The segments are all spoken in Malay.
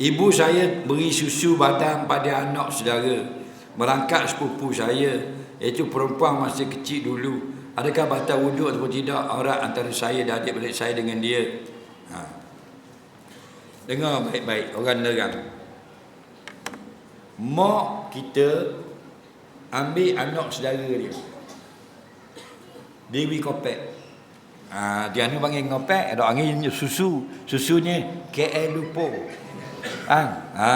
Ibu saya beri susu badan pada anak saudara. Merangkak sepupu saya. Iaitu perempuan masih kecil dulu. Adakah batal wuduk atau tidak aurat antara saya dan adik-beradik saya dengan dia? Ha. Dengar baik-baik orang nerang. Mak kita ambil anak saudara dia. Beri kopek. Ha, dia ni panggil ngopek, ada angin susu. Susunya KL lupo. Ha, ha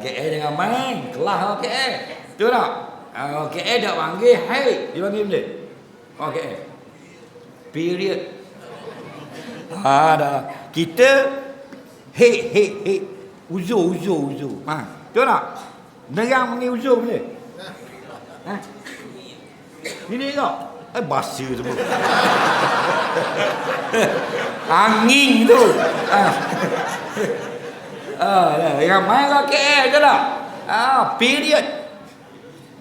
KL dengan main, kelah KL. Betul tak? Ha, KL dak panggil hai, dia panggil bila? Oh KL. Period. Ha dah. Kita he he he uzur uzur uzur. Ha, betul tak? Nerang panggil uzur bila? Ha? Ini kau. Eh basa semua. Angin tu. Ah. Ah, yang main lah KL je lah. Ah, period.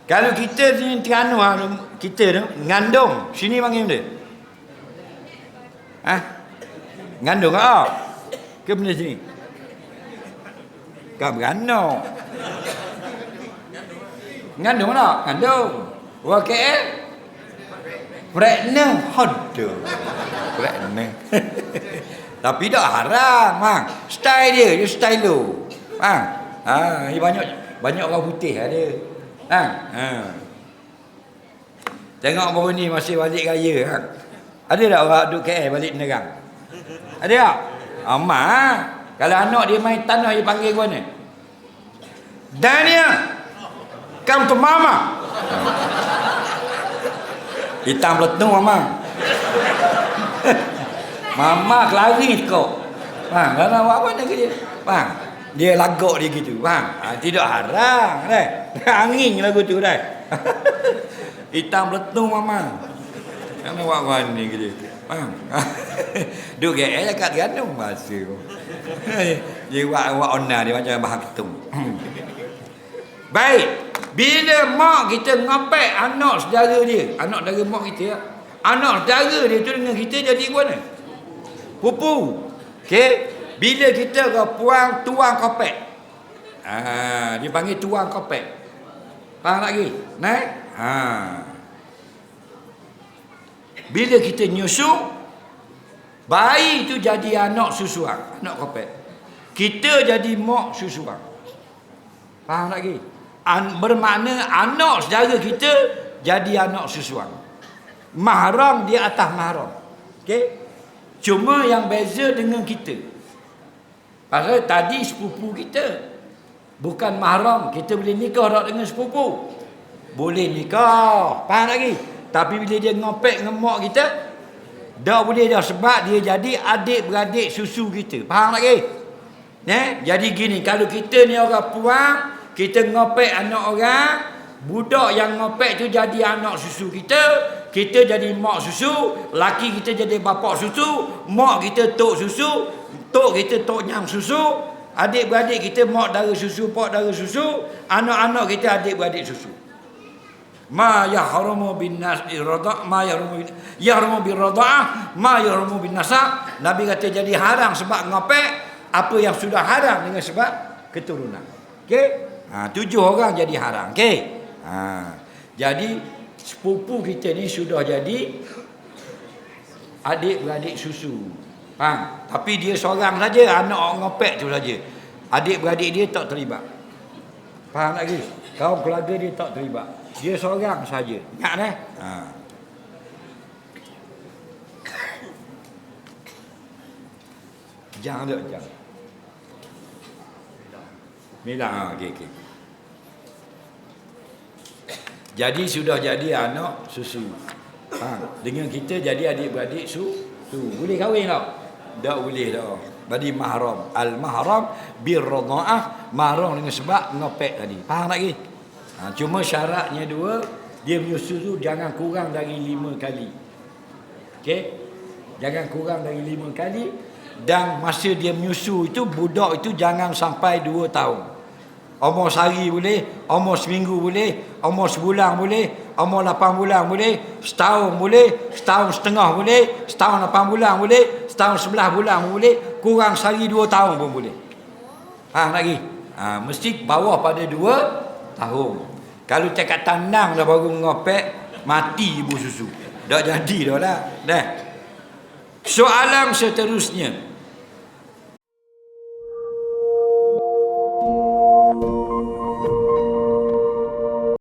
Kalau kita ni Terengganu ah, kita tu ngandung. Sini panggil dia. Ah. Ngandung ah. Ke benda sini? Kau berandung. Ngandung tak? Ngandung. Wah KL? Pregnant Aduh Pregnant Tapi tak haram bang. Style dia Dia style lu bang. Ha, ini banyak banyak orang putih ada. Ha. ha. Tengok baru ni masih balik raya ha. Ada tak orang duduk KL balik nerang? Ada tak? Amak ha? Kalau anak dia main tanah dia panggil kau ni. Daniel Come to mama Hitam peletung mama. Mama kelari kau. Bang, kalau buat apa nak dia? Bang, dia lagok dia gitu. Bang, ha, tidak haram. Dah. Angin lagu tu dah. Hitam peletung mama. Kan buat apa ni gitu. Bang. Duk GL kat gantung bahasa kau. dia buat buat ona dia macam bahang ketung. Baik. Bila mak kita ngapek anak saudara dia, anak saudara mak kita, anak saudara dia tu dengan kita jadi mana? Pupu. Okey. Bila kita ke puang tuang kopek. Ah, dia panggil tuang kopek. Faham lagi? Naik? Ha. Bila kita nyusu bayi tu jadi anak susuan, anak kopek. Kita jadi mak susuan. Faham lagi? An, bermakna anak saudara kita jadi anak susuan. Mahram dia atas mahram. Okey? Cuma yang beza dengan kita. Pasal tadi sepupu kita bukan mahram, kita boleh nikah tak dengan sepupu. Boleh nikah. Faham lagi? Tapi bila dia ngopek dengan mak kita, dah boleh dah sebab dia jadi adik-beradik susu kita. Faham lagi? Eh? Jadi gini, kalau kita ni orang puang, kita ngopek anak orang budak yang ngopek tu jadi anak susu kita kita jadi mak susu laki kita jadi bapak susu mak kita tok susu tok kita tok nyam susu adik-beradik kita mak dara susu pak dara susu anak-anak kita adik-beradik susu ma yahrumu bin nas irada ma yahrumu yahrumu bir rada'ah ma yahrumu bin nasab nabi kata jadi haram sebab ngopek apa yang sudah haram dengan sebab keturunan okey Ha, tujuh orang jadi haram. Okey. Ha, jadi sepupu kita ni sudah jadi adik-beradik susu. Faham? Tapi dia seorang saja anak orang ngopek tu saja. Adik-beradik dia tak terlibat. Faham lagi? Kau keluarga dia tak terlibat. Dia seorang saja. Ingat eh? Ha. Jangan tak, jangan. Milah, ha, okey, okey. Jadi sudah jadi anak susu. Ha, dengan kita jadi adik-beradik su, su. Boleh kahwin tak? Tak boleh tak. Badi mahram. Al-mahram birradha'ah. Mahram dengan sebab ngopek tadi. Faham lagi? Ha, cuma syaratnya dua. Dia menyusu tu jangan kurang dari lima kali. Okey? Jangan kurang dari lima kali. Dan masa dia menyusu itu, budak itu jangan sampai dua tahun. Umur sehari boleh, umur seminggu boleh, umur sebulan boleh, umur lapan bulan boleh, setahun boleh, setahun setengah boleh, setahun lapan bulan boleh, setahun sebelah bulan boleh, kurang sehari dua tahun pun boleh. Faham lagi? Ha, mesti bawah pada dua tahun. Kalau cakap tandang dah baru ngopek, mati ibu susu. Dah jadi dah lah. Dah. Soalan seterusnya.